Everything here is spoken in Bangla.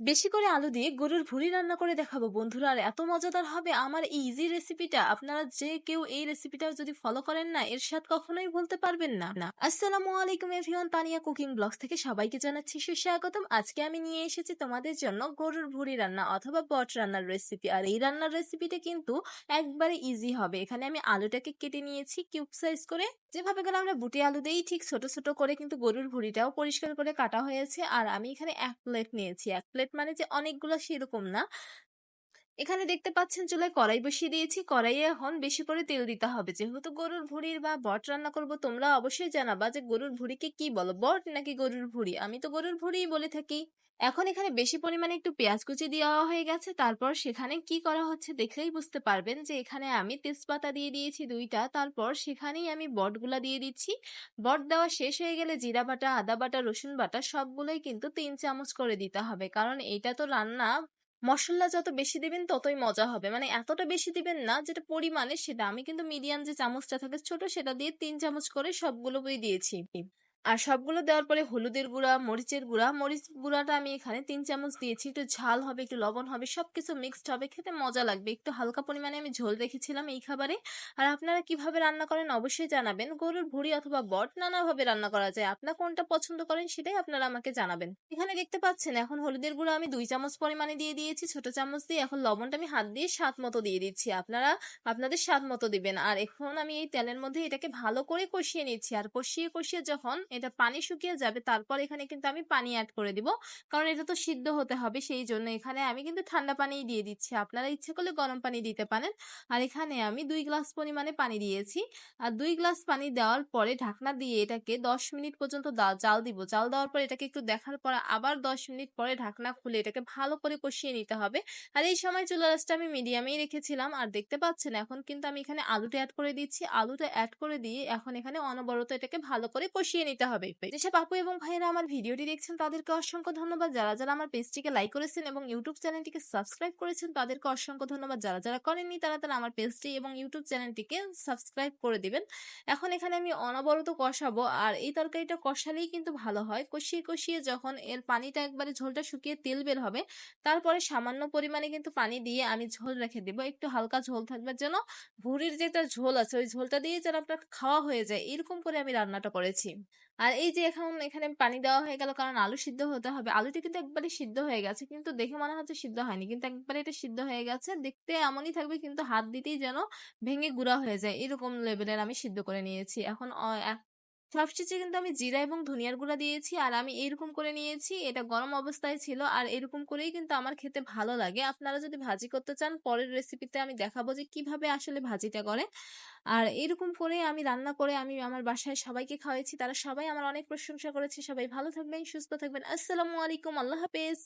বেশি করে আলু দিয়ে গরুর ভুঁড়ি রান্না করে দেখাবো, বন্ধুরা। আর এত মজাদার হবে আমার এই ইজি রেসিপিটা আপনারা যে কেউ এই রেসিপিটা যদি ফলো করেন না এর স্বাদ কখনোই বলতে পারবেন না। না। আসসালামু আলাইকুম এভরিওয়ান তানিয়া কুকিং ব্লগস থেকে সবাইকে জানাচ্ছি সুস্বাগতম। আজকে আমি নিয়ে এসেছি তোমাদের জন্য গরুর ভুঁড়ি রান্না অথবা বট রান্নার রেসিপি আর এই রান্নার রেসিপিটা কিন্তু একবারে ইজি হবে। এখানে আমি আলুটাকে কেটে নিয়েছি কিউব সাইজ করে। যেভাবে করে আমরা বুটি আলু দিয়েই ঠিক ছোট ছোট করে কিন্তু গরুর ভুঁড়িটাও পরিষ্কার করে কাটা হয়েছে। আর আমি এখানে এক প্লেট নিয়েছি। এক প্লেট মানে যে অনেকগুলো সেরকম না এখানে দেখতে পাচ্ছেন চুলায় কড়াই বসিয়ে দিয়েছি। কড়াইয়ে এখন বেশি করে তেল দিতে হবে। যেহেতু গরুর ভুঁড়ির বা বট রান্না করব, তোমরা অবশ্যই জানাবা যে গরুর ভুঁড়িকে কি বলো, বট নাকি গরুর ভুঁড়ি? আমি তো গরুর ভুঁড়িই বলে থাকি। এখন এখানে বেশি পরিমাণে একটু পেঁয়াজ কুচি দেওয়া হয়ে গেছে। তারপর সেখানে কি করা হচ্ছে দেখলেই বুঝতে পারবেন যে এখানে আমি তেজপাতা দিয়ে দিয়েছি দুইটা। তারপর সেখানেই আমি বটগুলা দিয়ে দিচ্ছি। বট দেওয়া শেষ হয়ে গেলে জিরা বাটা, আদা বাটা, রসুন বাটা সবগুলোই কিন্তু তিন চামচ করে দিতে হবে। কারণ এটা তো রান্না মশলা যত বেশি দিবেন, ততই মজা হবে। মানে এতটা বেশি দিবেন না, যেটা পরিমাণে সেটা। আমি কিন্তু মিডিয়াম যে চামচটা থাকে ছোট, সেটা দিয়ে তিন চামচ করে সবগুলো দিয়েছি। আর সবগুলো দেওয়ার পরে হলুদের গুঁড়া, মরিচের গুঁড়া, মরিচ গুঁড়াটা আমি এখানে তিন চামচ দিয়েছি। একটু ঝাল হবে, একটু লবণ হবে সব কিছু মিক্সড হবে, খেতে মজা লাগবে। একটু হালকা পরিমাণে আমি ঝোল রেখেছিলাম এই খাবারে। আর আপনারা কীভাবে রান্না করেন অবশ্যই জানাবেন। গরুর ভুড়ি অথবা বট নানাভাবে রান্না করা যায়। আপনার কোনটা পছন্দ করেন সেটাই আপনারা আমাকে জানাবেন। এখানে দেখতে পাচ্ছেন, এখন হলুদের গুঁড়া আমি দুই চামচ পরিমাণে দিয়ে দিয়েছি। ছোট চামচ দিয়ে এখন লবণটা আমি হাত দিয়ে স্বাদ মতো দিয়ে দিচ্ছি। আপনারা আপনাদের স্বাদ মতো দিবেন। আর এখন আমি এই তেলের মধ্যে এটাকে ভালো করে কষিয়ে নিচ্ছি। আর কষিয়ে কষিয়ে যখন এটা পানি শুকিয়ে যাবে, তারপর এখানে কিন্তু আমি পানি অ্যাড করে দিব। কারণ এটা তো সিদ্ধ হতে হবে, সেই জন্য এখানে আমি কিন্তু ঠান্ডা পানিই দিয়ে দিচ্ছি। আপনারা ইচ্ছে করলে গরম পানি দিতে পারেন। আর এখানে আমি দুই গ্লাস পরিমাণে পানি দিয়েছি। আর দুই গ্লাস পানি দেওয়ার পরে ঢাকনা দিয়ে এটাকে দশ মিনিট পর্যন্ত জাল দিব। জাল দেওয়ার পর এটাকে একটু দেখার পর আবার দশ মিনিট পরে ঢাকনা খুলে এটাকে ভালো করে কষিয়ে নিতে হবে। আর এই সময় চুলা রাসটা আমি মিডিয়ামেই রেখেছিলাম। আর দেখতে পাচ্ছেন এখন কিন্তু আমি এখানে আলুটা অ্যাড করে দিচ্ছি। আলুটা অ্যাড করে দিয়ে এখন এখানে অনবরত এটাকে ভালো করে কষিয়ে নিতে হবে। যেসব আপু এবং ভাইয়েরা আমার ভিডিওটি দেখছেন, তাদেরকে অসংখ্য ধন্যবাদ। যারা যারা আমার পেজটিকে লাইক করেছেন এবং ইউটিউব চ্যানেলটিকে সাবস্ক্রাইব করেছেন, তাদেরকে অসংখ্য ধন্যবাদ। যারা যারা করেননি, তারা তারা আমার পেজটি এবং ইউটিউব চ্যানেলটিকে সাবস্ক্রাইব করে দিবেন। এখন এখানে আমি অনবরত কষাবো। আর এই তরকারিটা কষালেই কিন্তু ভালো হয়। কষিয়ে কষিয়ে যখন এর পানিটা একবারে ঝোলটা শুকিয়ে তেল বের হবে, তারপরে সামান্য পরিমাণে কিন্তু পানি দিয়ে আমি ঝোল রেখে দেবো। একটু হালকা ঝোল থাকবার যেন ভুড়ির যেটা ঝোল আছে, ওই ঝোলটা দিয়ে যেন আপনার খাওয়া হয়ে যায়। এরকম করে আমি রান্নাটা করেছি। আর এই যে এখন এখানে পানি দেওয়া হয়ে গেল, কারণ আলু সিদ্ধ হতে হবে। আলুটি কিন্তু একবারে সিদ্ধ হয়ে গেছে, কিন্তু দেখে মনে হচ্ছে সিদ্ধ হয়নি। কিন্তু একবারে এটা সিদ্ধ হয়ে গেছে, দেখতে এমনই থাকবে, কিন্তু হাত দিতেই যেন ভেঙে গুঁড়া হয়ে যায়। এরকম লেভেলের আমি সিদ্ধ করে নিয়েছি। এখন সবশেষে কিন্তু আমি জিরা এবং ধনিয়ার গুঁড়া দিয়েছি, আর আমি এরকম করে নিয়েছি, এটা গরম অবস্থায় ছিল, আর এরকম করেই কিন্তু আমার খেতে ভালো লাগে। আপনারা যদি ভাজি করতে চান, পরের রেসিপিতে আমি দেখাবো যে কীভাবে আসলে ভাজিটা করে। আর এরকম করে আমি রান্না করে আমি আমার বাসায় সবাইকে খাওয়াইছি, তারা সবাই আমার অনেক প্রশংসা করেছে। সবাই ভালো থাকবেন, সুস্থ থাকবেন। আসসালামু আলাইকুম, আল্লাহ হাফেজ।